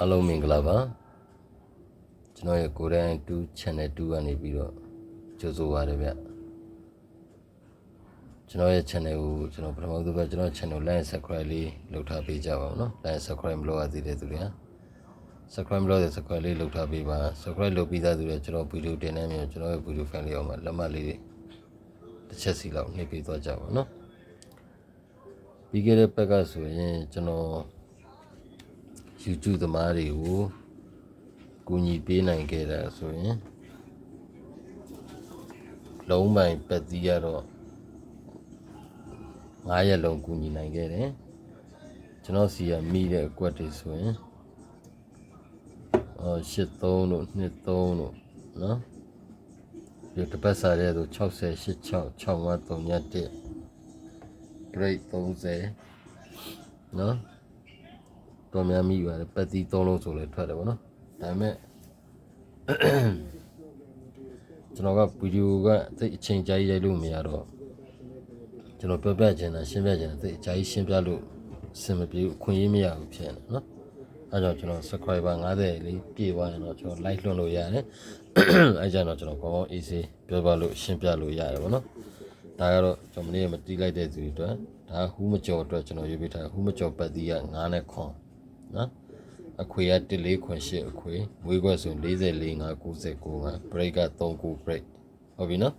အားလုံးမင်္ဂလာပါကျွန်တော်ရဲ့ကိုယ်တိုင်2 channel 2ကနေပြီးတော့ကြိုဆိုပါရဗျကျွန်တော်ရဲ့ channel ကိုကျွန်တော်ပထမဆုံးပဲကျွန်တော် channel like subscribe လေးလုပ်ထားပေးကြပါဦးနော် like subscribe မလုပ်ရသေးတဲ့သူတွေဟာ subscribe မလုပ်တဲ့ subscribe လေးလုပ်ထားပေးပါ subscribe လုပ်ပြီးသားသူတွေကျွန်တော်ဗီဒီယိုတင်နေမြင်ကျွန်တော်ရဲ့ဗီဒီယို fan လေးအောင်မှာလက်မှတ်လေးတွေတစ်ချက်စီလောက်နှိပ်ပေးသွားကြပါဦးနော်ပြီးခဲ့တဲ့ဘက်ကဆိုရင်ကျွန်တော် YouTube သမားတွေကိုကူညီပေးနိုင်ခဲ့တာဆိုရင်လုံးပိုင်ပတ်သီးရတော့9ရက်လုံးကူညီနိုင်ခဲ့တယ်ကျွန်တော်စီကမိတဲ့အကွက်တွေဆိုရင်အော်83တို့23တို့နော်ဒီတစ်ပတ်စားတဲ့ဆို60 86 6531 grade 30နော် တော်များမိပါတယ်ပတ်သီးသုံးလုံးဆိုလဲထွက်တယ်ဗောနော်ဒါပေမဲ့ကျွန်တော်ကဗီဒီယိုကသိအချိန်ကြာကြီးရိုက်လို့မရတော့ကျွန်တော်ပြောပြချင်တာရှင်းပြချင်တာသိအကြာကြီးရှင်းပြလို့အဆင်မပြေဘူးအခွင့်အရေးမရဘူးဖြစ်နေနော်အဲကြောင့်ကျွန်တော် subscriber 90လေးပြည့်သွားရင်တော့ကျွန်တော် like လွှင့်လို့ရတယ်အဲကြောင့်တော့ကျွန်တော်ကောင်းကောင်း easy ပြောပြလို့ရှင်းပြလို့ရတယ်ဗောနော်ဒါကတော့ကျွန်တော်မနေ့ကမတီးလိုက်တဲ့သူတွေအတွက်ဒါဟူးမကျော်အတွက်ကျွန်တော်ရေးပေးထားဟူးမကျော်ပတ်သီးက9နဲ့ခွန် နော်အခွေက14ခွန်8အခွေမွေးခွက်ဆို44 5 99မှာ break က39 break ဟုတ်ပြီနော်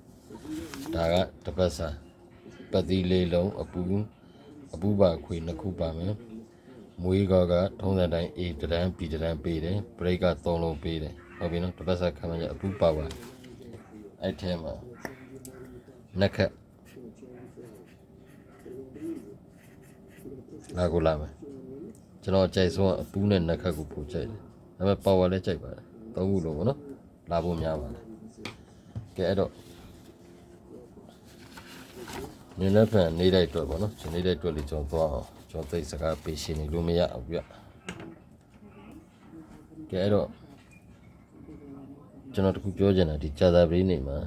ဒါကတပတ်စာပတ်သီးလေးလုံးအပူအပူပါခွေနှစ်ခုပါမယ်မွေးကောကထုံးစံတိုင်း A တရန် B တရန်ပေးတယ် break က3လုံးပေးတယ်ဟုတ်ပြီနော်တပတ်စာခံမှရအပူပါပါအဲ့ထဲမှာနှစ်ခက်လာကိုလာမယ် ကျွန်တော်ကြိုက်ဆုံးကအပူးနဲ့နက်ခတ်ကိုပို့ကြိုက်တယ်။ဒါပေမဲ့ power လည်းကြိုက်ပါတယ်။သုံးခုလုံးပေါ့နော်။လာဖို့များပါတယ်။ကဲအဲ့တော့နေလည်းဖန်နေလိုက်တော့ပေါ့နော်။နေလိုက်တော့လေကျွန်တော်သွားအောင်ကျွန်တော်သိစကားပေးရှင်းနေလို့မရဘူးပြ။ကဲအဲ့တော့ကျွန်တော်တခုပြောချင်တာဒီကြာသာပရိနေမှာ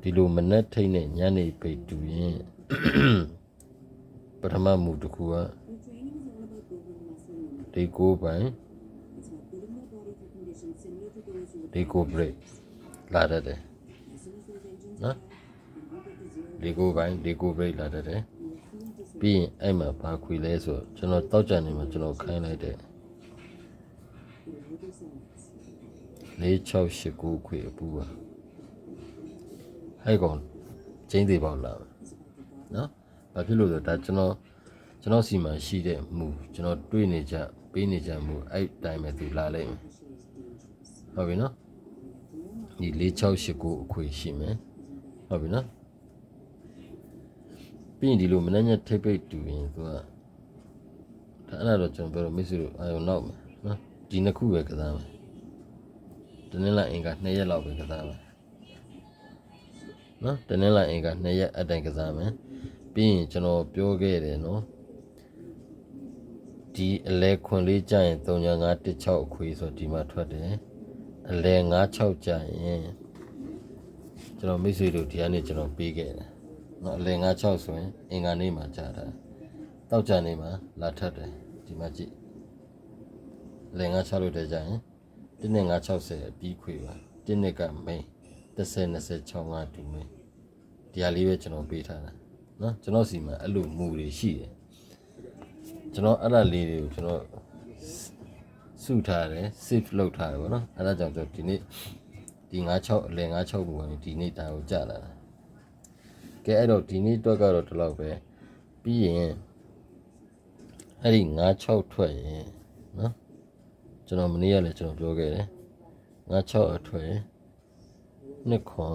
ဒီလိုမနဲ့ထိတ်နဲ့ညနေပိတ်တူရင် ပထမမူတစ်ခုကဒီကိုပိုင်ဒီကို break လာတတ်တယ်နော်ဒီကိုပိုင်ဒီကို break လာတတ်တယ်ပြီးရင်အဲ့မှာဘာခွေလဲဆိုတော့ကျွန်တော်တောက်ကြနေမှာကျွန်တော်ခိုင်းလိုက်တဲ့4689ခွေအပူပါအဲ့ကောင်ချင်းသေးပေါ့လားနော် ဘာဖြစ်လို့လဲဒါကျွန်တော်ကျွန်တော်စီမှာရှိတဲ့မူကျွန်တော်တွေးနေကြပေးနေကြမူအဲ့တိုင်းပဲသူလာလိုက်မယ်ဟုတ်ပြီနော်ဒီ4689အခွေရှိမယ်ဟုတ်ပြီနော်ပြီးရင်ဒီလိုမနှက်ညက်ထိပ်ပိတ်တူရင်သူကဒါအဲ့ဒါတော့ကျွန်တော်ပြောတော့မိတ်ဆွေတို့အာရုံနောက်မယ်နော်ဒီနှစ်ခုပဲကစားမယ်တနင်္လာအင်္ဂါ2ရက်လောက်ပဲကစားမယ်နော်တနင်္လာအင်္ဂါ2ရက်အတိုင်ကစားမယ် ပြီးရင်ကျွန်တော်ပြောခဲ့တယ်နော်ဒီအလဲခွန်လေးကြာရင်3916အခွေဆိုဒီမှာထွက်တယ်အလဲ96ကြာရင်ကျွန်တော်မိတ်ဆွေတို့ဒီကနေ့ကျွန်တော်ပေးခဲ့တယ်နော်အလဲ96ဆိုရင်အင်္ဂါနေ့မှာကြာတာတောက်ကြနေ့မှာလာထပ်တယ်ဒီမှာကြည့်အလဲ96လို့တည်းကြာရင်1နဲ့960အပြီးခွေပါ1နဲ့ကမိန်30 26 5တူမိန်ဒီဟာလေးပဲကျွန်တော်ပေးထားတာ နော်ကျွန်တော်စီမှာအဲ့လိုမူတွေရှိတယ်ကျွန်တော်အဲ့ဒါလေးတွေကိုကျွန်တော်စုထားတယ် save လုပ်ထားတယ်ဗောနော်အဲ့ဒါကြောင့်ကျွန်တော်ဒီနေ့ဒီ96အလယ်96ဘူကနေဒီနေ့ဒါကိုကြာလာတာကဲအဲ့တော့ဒီနေ့အတွက်ကတော့ဒီလောက်ပဲပြီးရင်အဲ့ဒီ96ထွက်ရင်နော်ကျွန်တော်မနေ့ကလည်းကျွန်တော်ပြောခဲ့တယ်96အထွက်နှစ်ခွန်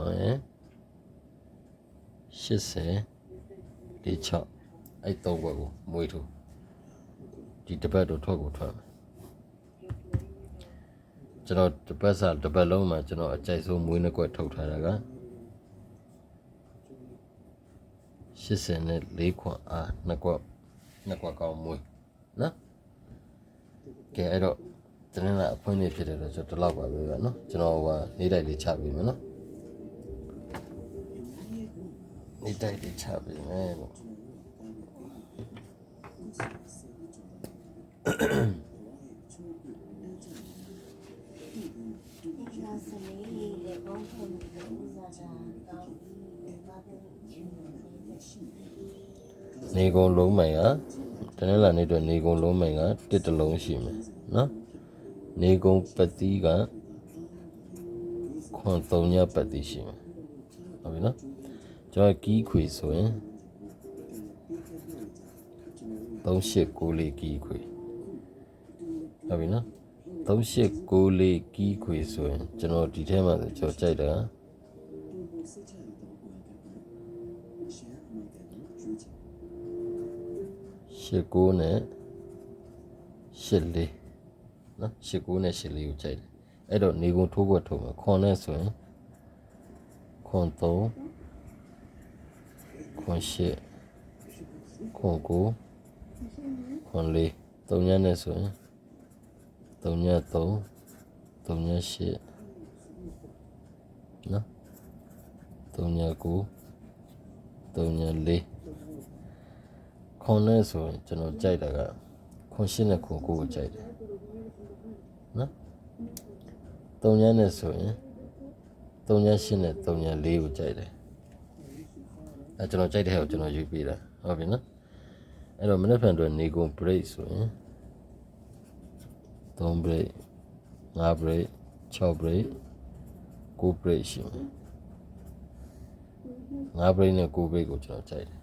80 ဒီ6အဲ့သုံးဘက်ကိုမွေးထိုးဒီတစ်ပတ်တော့ထွက်ကိုထွက်မယ်ကျွန်တော်တစ်ပတ်စားတစ်ပတ်လုံးမှာကျွန်တော်အကြိုက်ဆုံးမွေးနှစ်ကွက်ထုတ်ထားတာက80နဲ့4ခွန်အားနှစ်ကွက်နှစ်ကွက်ကောင်းမွေးနော်ကဲအဲ့တော့ကျွန်တော်ကအဖွင့်နေဖြစ်တယ်တော့ကျွန်တော်ဒီလောက်ပါပဲဗျာနော်ကျွန်တော်ကနေ့တိုင်းလေးချပေးမယ်နော် ဒီတိုက်တွေချပေးမယ်လို့နေကုန်လုံးမိုင်ကတနင်္လာနေ့အတွက်နေကုန်လုံးမိုင်ကတစ်တလုံးရှိမယ်နော်နေကုန်ပတိကခွန်သုံးညပတိရှိမယ်ဟုတ်ပြီနော် ကျွန်တော်ကီးခွေဆိုရင်3894လေးကီးခွေဟုတ်ပြီနော်3894လေးကီးခွေဆိုရင်ကျွန်တော်ဒီထဲမှာဆိုကျွန်တော်ကြိုက်တာ89နဲ့84နော်89နဲ့84ကိုကြိုက်တယ်အဲ့တော့နေကုန်ထိုးခွက်ထုတ်မယ်ခွန်နဲ့ဆိုရင်ခွန်3 ခွန်8ခွန်9ခွန်4သုံးညနဲ့ဆိုရင်သုံးည3သုံးည8နော်သုံးည9သုံးည4ခွန်နဲ့ဆိုရင်ကျွန်တော်ကြိုက်တာကခွန်8နဲ့ခွန်9ကိုကြိုက်တယ်နော်သုံးညနဲ့ဆိုရင်သုံးည8နဲ့သုံးည4ကိုကြိုက်တယ် အဲကျွန်တော်ကြိုက်တဲ့ဟဲ့ကိုကျွန်တော်ယူပေးတာဟုတ်ပြီနော်အဲ့တော့မနေ့ဖန်တော့နေကုန် break ဆိုရင်3 break 5 break 6 break 9 break ရှိမယ်5 break နဲ့9 break ကိုကျွန်တော်ကြိုက်တယ်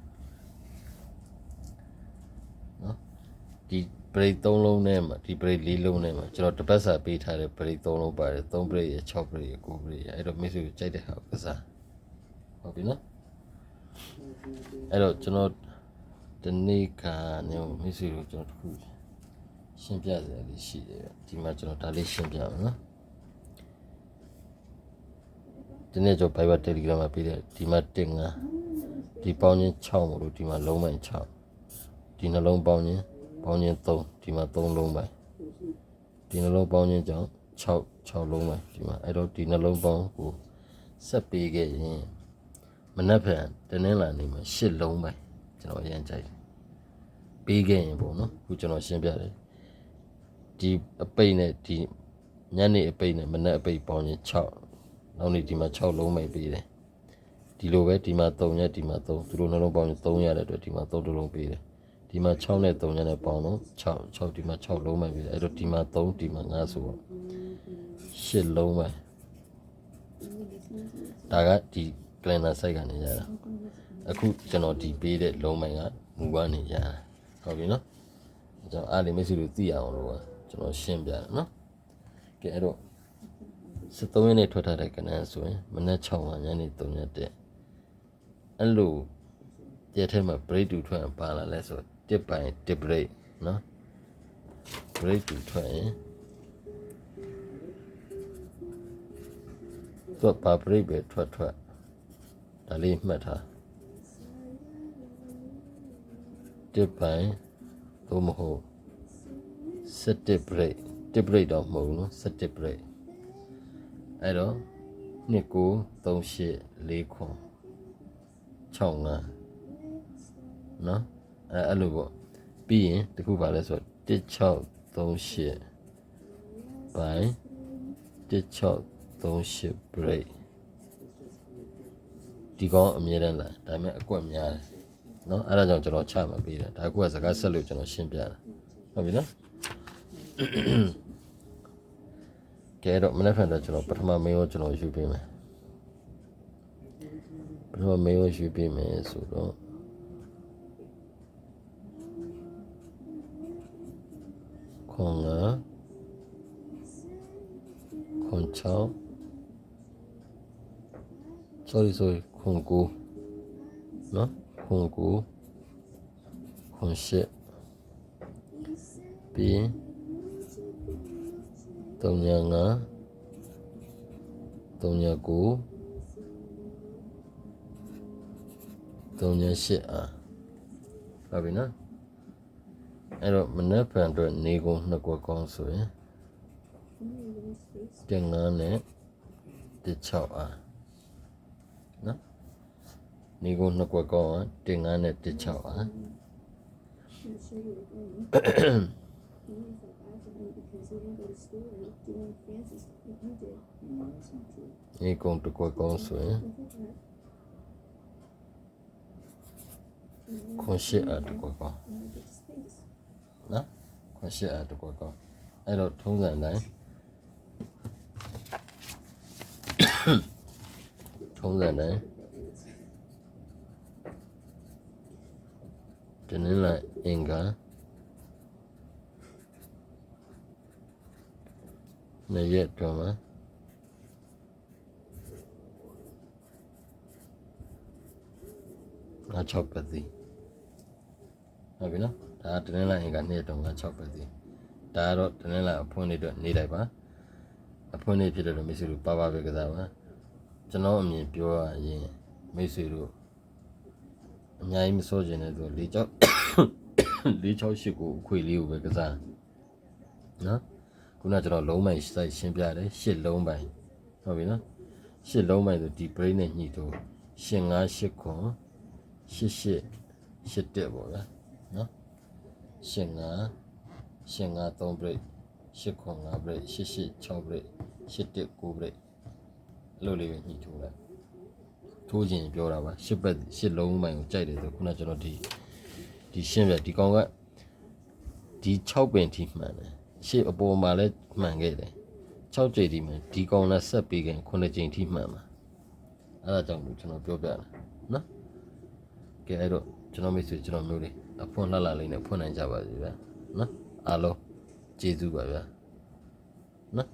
နော်ဒီ break 3လုံးနဲ့မှာဒီ break 4လုံးနဲ့မှာကျွန်တော်တစ်ပတ်စာပေးထားတဲ့ break 3လုံးပါတယ်3 break ရ6 break ရ9 break ရအဲ့တော့မိတ်ဆွေကိုကြိုက်တဲ့ဟာကိုကစားဟုတ်ပြီနော် အဲ့တော့ကျွန်တော်ဒီနေ့ကနေမိတ်ဆွေကိုကျွန်တော်တစ်ခုရှင်းပြစရာလေးရှိတယ်ဒီမှာကျွန်တော်ဒါလေးရှင်းပြမယ်နော်ဒီနေ့ကျွန်တော် Viber Telegram မှာပေးတယ်ဒီမှာတင်ငါဒီပေါင်းချင်း6မို့လို့ဒီမှာလုံးမိုင်6ဒီနှလုံးပေါင်းချင်းပေါင်းချင်း3ဒီမှာ3လုံးပိုင်းဒီနှလုံးပေါင်းချင်းကြောင့်6 6လုံးပိုင်းဒီမှာအဲ့တော့ဒီနှလုံးပေါင်းကိုဆက်ပေးခဲ့ရင် မနက်ဖြန်တနင်္လာနေ့မှာ8လုံးပိုင်းကျွန်တော်အရင်ကြိုက်တယ်ပေးခဲ့ရင်ပေါ့နော်ခုကျွန်တော်ရှင်းပြတယ်ဒီအပိတ်နဲ့ဒီညနေအပိတ်နဲ့မနက်အပိတ်ပေါင်းချင်း6နောက်နေ့ဒီမှာ6လုံးပိုင်းပေးတယ်ဒီလိုပဲဒီမှာ3ရက်ဒီမှာ3သူတို့နှလုံးပေါင်းရင်3ရတဲ့အတွက်ဒီမှာ3တစ်လုံးပေးတယ်ဒီမှာ6နဲ့3ရက်နဲ့ပေါင်းတော့6 6ဒီမှာ6လုံးပိုင်းပေးတယ်အဲ့တော့ဒီမှာ3ဒီမှာ5ဆိုတော့8လုံးပိုင်းဒါကဒီ calendar site ကနေရတာအခုကျွန်တော်ဒီပေးတဲ့လုံးပိုင်းကမူကနေရတာဟုတ်ပြီနော်ကျွန်တော်အားလေးမရှိလို့သိရအောင်လို့ကျွန်တော်ရှင်းပြတယ်နော်ကဲအဲ့တော့73ရက်နေ့ထွက်ထားတဲ့ကဏ္ဍဆိုရင်မနက်6မှာညနေ3ရက်တဲ့အဲ့လိုတရက်ထဲမှာ break တူထွက်ပါလာလဲဆိုတစ်ပိုင်တစ် break နော် break တူထွက်ရင်သူကပါ break ပဲထွက်ထွက် ဒါလေးမှတ်ထားတစ်ပိုင်သို့မဟုတ်7 break တစ် break တော့မဟုတ်ဘူးနော်7 break အဲ့တော့2 9 3 8 4ခွန်6 5နော်အဲအဲ့လိုပေါ့ပြီးရင်တခုပါလဲဆိုတော့1638ဘိုင်1638 break ဒီကောင်အမြဲတမ်းလာဒါပေမဲ့အကွက်များတယ်နော်အဲ့ဒါကြောင့်ကျွန်တော်ချမှာပေးတယ်ဒါကစကားဆက်လို့ကျွန်တော်ရှင်းပြတာဟုတ်ပြီနော်ကဲတော့မနေ့ဖန်တော့ကျွန်တော်ပထမမေးရောကျွန်တော်ယူပေးမယ်ပထမမေးရောယူပေးမယ်ဆိုတော့ခွန်ငါခွန်ချော sorry sorry ခွန်ကိုနော်ခွန်ကိုခွန်ရှစ်ပြီးရင်တုံညာငါတုံညာကိုတုံညာရှစ်အာဟုတ်ပြီနော်အဲ့တော့မနက်ဖြန်အတွက်နေကုန်နှစ်ကွက်ကောင်းဆိုရင်တင်ငါနဲ့တစ်6အာနော် နေကုန်နှစ်ကွက်ကောင်းတင်ငန်းနဲ့တစ်ချောက်ဟာနေကုန်တစ်ကွက်ကောင်းဆိုရင်ခွန်ရှိအပ်တစ်ကွက်ကောင်းနော်ခွန်ရှိအပ်တစ်ကွက်ကောင်းအဲ့တော့ထုံးစံတိုင်းထုံးစံတိုင်း တနင်္လာအင်္ဂါနေ့ရက်တော့မှာငါ6ပတ်စီဟုတ်ပြီနော်ဒါကတနင်္လာအင်္ဂါနေ့တော့ငါ6ပတ်စီဒါကတော့တနင်္လာအဖွင့်နေ့တော့နေလိုက်ပါအဖွင့်နေ့ဖြစ်တဲ့တော့မိတ်ဆွေတို့ပါပါပဲကစားပါကျွန်တော်အမြင်ပြောရရင်မိတ်ဆွေတို့ အများကြီးမစိုးကျင်တဲ့ဆို၄ချောက်၄ချောက်၈ကိုအခွေလေးကိုပဲကစားနော်ခုနကကျွန်တော်လုံးမိုင်စိုက်ရှင်းပြတယ်၈လုံးပိုင်ဟုတ်ပြီနော်၈လုံးပိုင်ဆိုဒီ brain နဲ့ညှိတော့၈၅၈ခွန်၈၈၈တက်ပေါ့ဗျာနော်၈၅၈၅3 break ၈ခွန်5 break ၈၈6 break ၈တက်9 break အဲ့လိုလေးပဲညှိထိုးလိုက် ထိုးခြင်းပြောတာပါ၈ပတ်၈လုံးပိုင်ကိုကြိုက်တယ်ဆိုခုနကကျွန်တော်ဒီဒီရှင်းပြဒီကောင်ကဒီ6ပင်ထိမှန်တယ်ရှေ့အပေါ်မှာလည်းမှန်ခဲ့တယ်6ကြိမ်ထိမှန်ဒီကောင်လည်းဆက်ပြီးခင်9ကြိမ်ထိမှန်ပါအဲ့ဒါကြောင့်မို့ကျွန်တော်ပြောပြတာနော်ကဲအဲ့တော့ကျွန်တော်မိတ်ဆွေကျွန်တော်မျိုးလေးအဖွင့်လှလှလေးနဲ့ဖွင့်နိုင်ကြပါစေဗျာနော်အားလုံးကျေးဇူးပါဗျာနော်